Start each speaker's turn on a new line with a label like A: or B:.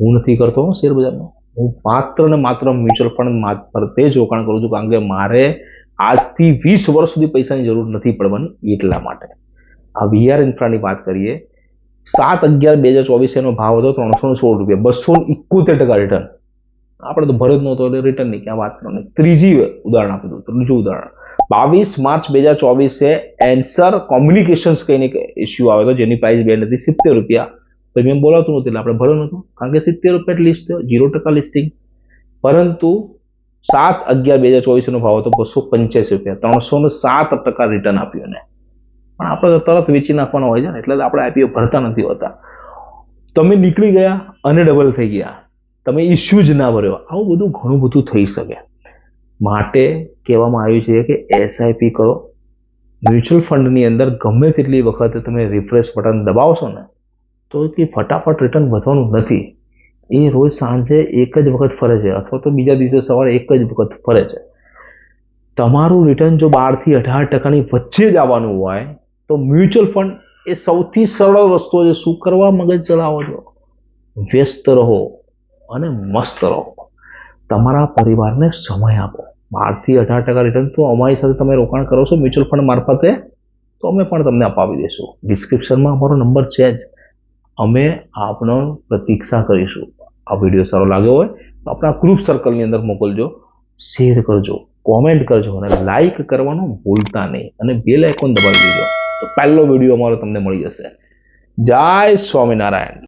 A: હું નથી કરતો શેરબજારનો. હું માત્ર ને માત્ર મ્યુચ્યુઅલ ફંડ મારફતે જ રોકાણ કરું છું કારણ કે મારે આજથી વીસ વર્ષ સુધી પૈસાની જરૂર નથી પડવાની એટલા માટે. આ વીઆર ઇન્ફ્રાની વાત કરીએ. સાત અગિયાર બે હજાર ચોવીસ એનો ભાવ હતો ત્રણસો સોળ રૂપિયા. બસો ઇકોતેર ટકા રિટર્ન આપણે તો ભરત નહોતો એટલે રિટર્નની ક્યાં વાત કરવાની. ત્રીજી ઉદાહરણ આપી દઉં ત્રીજું ઉદાહરણ. બાવીસ માર્ચ બે હજાર ચોવીસે એન્સર કોમ્યુનિકેશન્સ કહીને ઇસ્યુ આવ્યો હતો જેની પ્રાઇસ બે નથી સિત્તેર રૂપિયા. પ્રીમિયમ બોલાવતું નહોતું એટલે આપણે ભર્યો નહોતું. કારણ કે સિત્તેર રૂપિયા લિસ્ટ ઝીરો ટકા લિસ્ટિંગ પરંતુ સાત અગિયાર બે હજાર ચોવીસનો ભાવ હતો, બસો પંચ્યાસી રૂપિયા. ત્રણસો ને સાત ટકા રિટર્ન આપ્યું એને. પણ આપણે તરત વેચી નાખવાનો હોય છે ને, એટલે આપણે આઈપીઓ ભરતા નથી હોતા. તમે નીકળી ગયા અને ડબલ થઈ ગયા. તમે ઇસ્યુ જ ના ભર્યો. આવું બધું ઘણું બધું થઈ શકે. માટે કહેવામાં આવ્યું છે કે એસઆઈપી કરો. મ્યુચ્યુઅલ ફંડની અંદર ગમે તેટલી વખત તમે રિફ્રેશ બટન દબાવશો ને તો કે ફટાફટ રિટર્ન વધવાનું નથી. એ રોજ સાંજે એક જ વખત ફરે છે, અથવા તો બીજા દિવસે સવારે એક જ વખત ફરે છે. તમારું રિટર્ન જો બારથી અઢાર ટકાની વચ્ચે જ આવવાનું હોય, તો મ્યુચ્યુઅલ ફંડ એ સૌથી સરળ રસ્તો છે. શું કરવા? મગજ ચલાવો છો. વ્યસ્ત રહો અને મસ્ત રહો. તમારા પરિવારને સમય આપો. બારથી અઢાર ટકા રિટર્ન તો અમારી સાથે તમે રોકાણ કરો છો. મ્યુચ્યુઅલ ફંડ મારફતે તો અમે પણ તમને અપાવી દઈશું. ડિસ્ક્રિપ્શનમાં અમારો નંબર છે જ. અમે આપનો પ્રતીક્ષા કરીશું. આ વીડિયો સારો લાગ્યો હોય તો આપણા ગ્રુપ સર્કલની અંદર મોકલજો શેર કરજો કોમેન્ટ કરજો અને લાઇક કરવાનું ભૂલતા નહીં અને બેલ આઇકોન દબાવી દેજો. તો પહેલો વીડિયો અમારો તમને મળી જશે. જય સ્વામિનારાયણ.